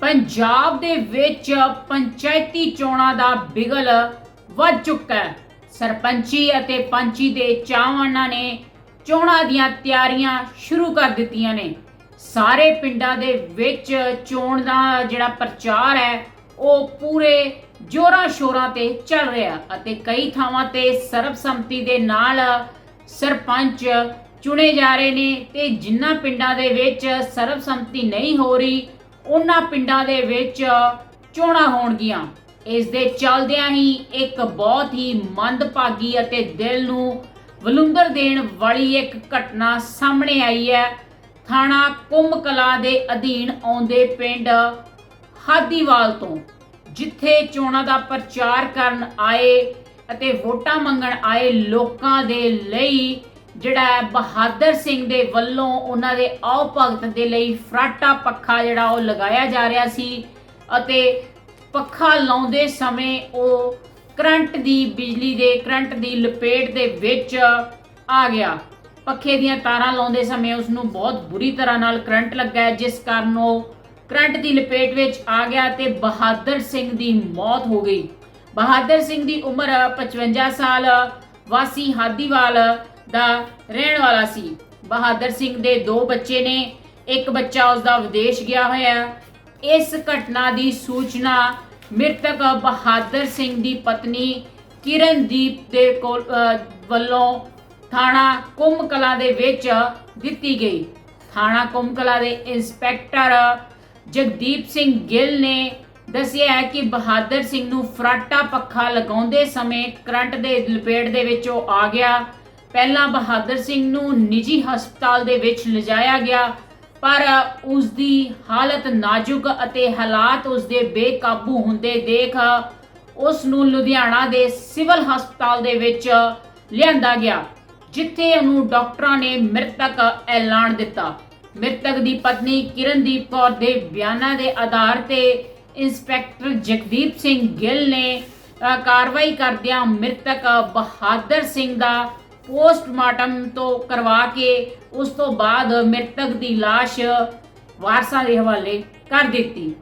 ਪੰਜਾਬ ਦੇ ਵਿੱਚ ਪੰਚਾਇਤੀ ਚੋਣਾਂ ਦਾ ਬਿਗਲ ਵੱਜ ਚੁੱਕਾ ਹੈ। ਸਰਪੰਚੀ ਅਤੇ ਪੰਚੀ ਦੇ ਚਾਹਵਾਨਾਂ ਨੇ ਚੋਣਾਂ ਦੀਆਂ ਤਿਆਰੀਆਂ ਸ਼ੁਰੂ ਕਰ ਦਿੱਤੀਆਂ ਨੇ। ਸਾਰੇ ਪਿੰਡਾਂ ਦੇ ਵਿੱਚ ਚੋਣ ਦਾ ਜਿਹੜਾ ਪ੍ਰਚਾਰ ਹੈ, ਉਹ ਪੂਰੇ ਜੋਰਾਂ ਸ਼ੋਰਾਂ ਤੇ ਚੱਲ ਰਿਹਾ ਅਤੇ ਕਈ ਥਾਵਾਂ ਤੇ ਸਰਬਸੰਮਤੀ ਦੇ ਨਾਲ ਸਰਪੰਚ ਚੁਣੇ ਜਾ ਰਹੇ ਨੇ ਤੇ ਜਿਨ੍ਹਾਂ ਪਿੰਡਾਂ ਦੇ ਵਿੱਚ ਸਰਬਸੰਮਤੀ ਨਹੀਂ ਹੋ ਰਹੀ ਉਹਨਾਂ ਪਿੰਡਾਂ ਦੇ ਵਿੱਚ ਚੋਣਾਂ ਹੋਣਗੀਆਂ। ਇਸ ਦੇ ਚੱਲਦਿਆਂ ਹੀ ਇੱਕ ਬਹੁਤ ਹੀ ਮੰਦਭਾਗੀ ਅਤੇ ਦਿਲ ਨੂੰ ਵਲੁੰਦਰ ਦੇਣ ਵਾਲੀ ਇੱਕ ਘਟਨਾ ਸਾਹਮਣੇ ਆਈ ਹੈ। ਥਾਣਾ ਕੁੰਭ ਕਲਾ ਦੇ ਅਧੀਨ ਆਉਂਦੇ ਪਿੰਡ ਹਾਦੀਵਾਲ ਤੋਂ, ਜਿੱਥੇ ਚੋਣਾਂ ਦਾ ਪ੍ਰਚਾਰ ਕਰਨ ਆਏ ਅਤੇ ਵੋਟਾਂ ਮੰਗਣ ਆਏ ਲੋਕਾਂ ਦੇ ਲਈ ਜਿਹੜਾ ਬਹਾਦਰ ਸਿੰਘ ਦੇ ਵੱਲੋਂ ਉਹਨਾਂ ਦੇ ਆਓ ਭਗਤ ਦੇ ਲਈ ਫਰਾਟਾ ਪੱਖਾ ਜਿਹੜਾ ਉਹ ਲਗਾਇਆ ਜਾ ਰਿਹਾ ਸੀ ਅਤੇ ਪੱਖਾ ਲਾਉਂਦੇ ਸਮੇਂ ਉਹ ਕਰੰਟ ਦੀ ਬਿਜਲੀ ਦੇ, ਕਰੰਟ ਦੀ ਲਪੇਟ ਦੇ ਵਿੱਚ ਆ ਗਿਆ। ਪੱਖੇ ਦੀਆਂ ਤਾਰਾਂ ਲਾਉਂਦੇ ਸਮੇਂ ਉਸ ਨੂੰ ਬਹੁਤ ਬੁਰੀ ਤਰ੍ਹਾਂ ਨਾਲ ਕਰੰਟ ਲੱਗਾ ਜਿਸ ਕਾਰਨ ਉਹ ਕਰੰਟ ਦੀ ਲਪੇਟ ਵਿੱਚ ਆ ਗਿਆ ਤੇ ਬਹਾਦਰ ਸਿੰਘ ਦੀ ਮੌਤ ਹੋ ਗਈ। ਬਹਾਦਰ ਸਿੰਘ ਦੀ ਉਮਰ 55 ਸਾਲ, ਵਾਸੀ ਹਾਦੀਵਾਲ ਦਾ ਰਹਿਣ ਵਾਲਾ ਸੀ। ਬਹਾਦਰ ਸਿੰਘ ਦੇ ਦੋ ਬੱਚੇ ਨੇ, ਇੱਕ ਬੱਚਾ ਉਸ ਦਾ ਵਿਦੇਸ਼ ਗਿਆ ਹੋਇਆ। ਇਸ ਘਟਨਾ ਦੀ ਸੂਚਨਾ ਮ੍ਰਿਤਕ ਬਹਾਦਰ ਸਿੰਘ ਦੀ ਪਤਨੀ ਕਿਰਨਦੀਪ ਦੇ ਕੋਲ ਵੱਲੋਂ ਥਾਣਾ ਕੁੰਮ ਦੇ ਵਿੱਚ ਦਿੱਤੀ ਗਈ। ਥਾਣਾ ਕੁੰਮ ਦੇ ਇੰਸਪੈਕਟਰ ਜਗਦੀਪ ਸਿੰਘ ਗਿੱਲ ਨੇ ਦੱਸਿਆ ਹੈ ਕਿ ਬਹਾਦਰ ਸਿੰਘ ਨੂੰ ਫਰਾਟਾ ਪੱਖਾ ਲਗਾਉਂਦੇ ਸਮੇਂ ਕਰੰਟ ਦੇ ਲਪੇਟ ਦੇ ਵਿੱਚ ਉਹ ਆ ਗਿਆ। ਪਹਿਲਾਂ ਬਹਾਦਰ ਸਿੰਘ ਨੂੰ ਨਿੱਜੀ ਹਸਪਤਾਲ ਦੇ ਵਿੱਚ ਲਿਜਾਇਆ ਗਿਆ, ਪਰ ਉਸ ਦੀ ਹਾਲਤ ਨਾਜ਼ੁਕ ਅਤੇ ਹਾਲਾਤ ਉਸ ਦੇ ਬੇਕਾਬੂ ਹੁੰਦੇ ਦੇਖ ਉਸ ਨੂੰ ਲੁਧਿਆਣਾ ਦੇ ਸਿਵਲ ਹਸਪਤਾਲ ਦੇ ਵਿੱਚ ਲਿਆਂਦਾ ਗਿਆ, ਜਿੱਥੇ ਉਹਨੂੰ ਡਾਕਟਰਾਂ ਨੇ ਮ੍ਰਿਤਕ ਐਲਾਨ ਦਿੱਤਾ। ਮ੍ਰਿਤਕ ਦੀ ਪਤਨੀ ਕਿਰਨਦੀਪ ਕੌਰ ਦੇ ਬਿਆਨਾਂ ਦੇ ਆਧਾਰ ਤੇ ਇੰਸਪੈਕਟਰ ਜਗਦੀਪ ਸਿੰਘ ਗਿੱਲ ਨੇ ਕਾਰਵਾਈ ਕਰਦਿਆਂ ਮ੍ਰਿਤਕ ਬਹਾਦਰ ਸਿੰਘ ਦਾ ਪੋਸਟਮਾਰਟਮ ਤੋਂ ਕਰਵਾ ਕੇ ਉਸ ਤੋਂ ਬਾਅਦ ਮ੍ਰਿਤਕ ਦੀ ਲਾਸ਼ ਵਾਰਸਾਂ ਦੇ ਹਵਾਲੇ ਕਰ ਦਿੱਤੀ।